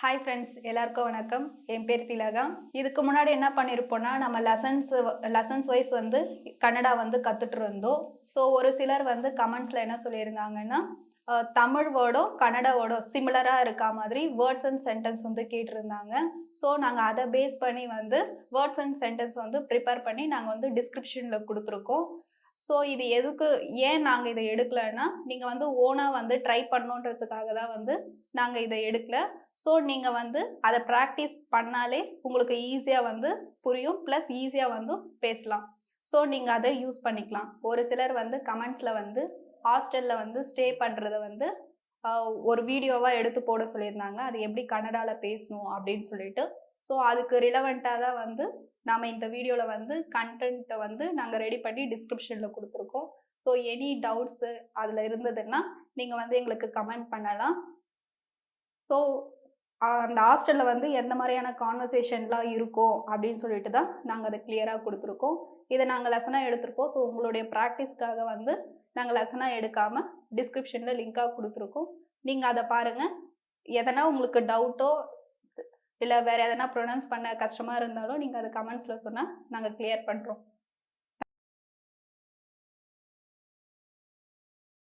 Hi friends எல்லாருக்கும் வணக்கம். என் பேர் திலகா. இதுக்கு முன்னாடி என்ன பண்ணியிருப்போம்னா நம்ம லெசன்ஸ் லெசன்ஸ் வைஸ் வந்து கன்னடா வந்து கற்றுட்டு இருந்தோம். ஸோ ஒரு சிலர் வந்து கமெண்ட்ஸில் என்ன சொல்லியிருந்தாங்கன்னா தமிழ் வேர்டோ கன்னட வேர்டோ சிமிலராக இருக்கா மாதிரி வேர்ட்ஸ் அண்ட் சென்டென்ஸ் வந்து கேட்டிருந்தாங்க. ஸோ நாங்கள் அதை பேஸ் பண்ணி வந்து வேர்ட்ஸ் அண்ட் சென்டென்ஸ் வந்து ப்ரிப்பேர் பண்ணி நாங்கள் வந்து டிஸ்கிரிப்ஷனில் கொடுத்துருக்கோம். ஸோ இது எதுக்கு ஏன் நாங்கள் இதை எடுக்கலைன்னா நீங்கள் வந்து ஓனாக வந்து ட்ரை பண்ணணுன்றதுக்காக தான் வந்து நாங்கள் இதை எடுக்கல. ஸோ நீங்கள் வந்து அதை ப்ராக்டிஸ் பண்ணாலே உங்களுக்கு ஈஸியாக வந்து புரியும் ப்ளஸ் ஈஸியாக வந்து பேசலாம். ஸோ நீங்கள் அதை யூஸ் பண்ணிக்கலாம். ஒரு சிலர் வந்து கமெண்ட்ஸில் வந்து ஹாஸ்டலில் வந்து ஸ்டே பண்ணுறத வந்து ஒரு வீடியோவாக எடுத்து போட சொல்லியிருந்தாங்க. அது எப்படி கன்னடாவில் பேசணும் அப்படின்னு சொல்லிட்டு ஸோ அதுக்கு ரிலவெண்ட்டாக தான் வந்து நாம் இந்த வீடியோவில் வந்து கண்டென்ட்டை வந்து நாங்கள் ரெடி பண்ணி டிஸ்கிரிப்ஷனில் கொடுத்துருக்கோம். ஸோ எனி டவுட்ஸு அதில் இருந்ததுன்னா நீங்கள் வந்து எங்களுக்கு கமெண்ட் பண்ணலாம். ஸோ அந்த ஹாஸ்டலில் வந்து எந்த மாதிரியான கான்வர்சேஷன்லாம் இருக்கும் அப்படின்னு சொல்லிட்டு தான் நாங்கள் அதை கிளியராக கொடுத்துருக்கோம். இதை நாங்கள் லெசனாக எடுத்திருக்கோம் ஸோ உங்களுடைய ப்ராக்டிஸ்க்காக வந்து நாங்கள் லெசனாக எடுக்காமல் டிஸ்கிரிப்ஷனில் லிங்காக கொடுத்துருக்கோம். நீங்கள் அதை பாருங்கள் எதனா உங்களுக்கு டவுட்டோ இல்லை வேறு எதனா ப்ரொனவுன்ஸ் பண்ண கஷ்டமாக இருந்தாலும் நீங்கள் அதை கமெண்ட்ஸில் சொன்னால் நாங்கள் கிளியர் பண்ணுறோம்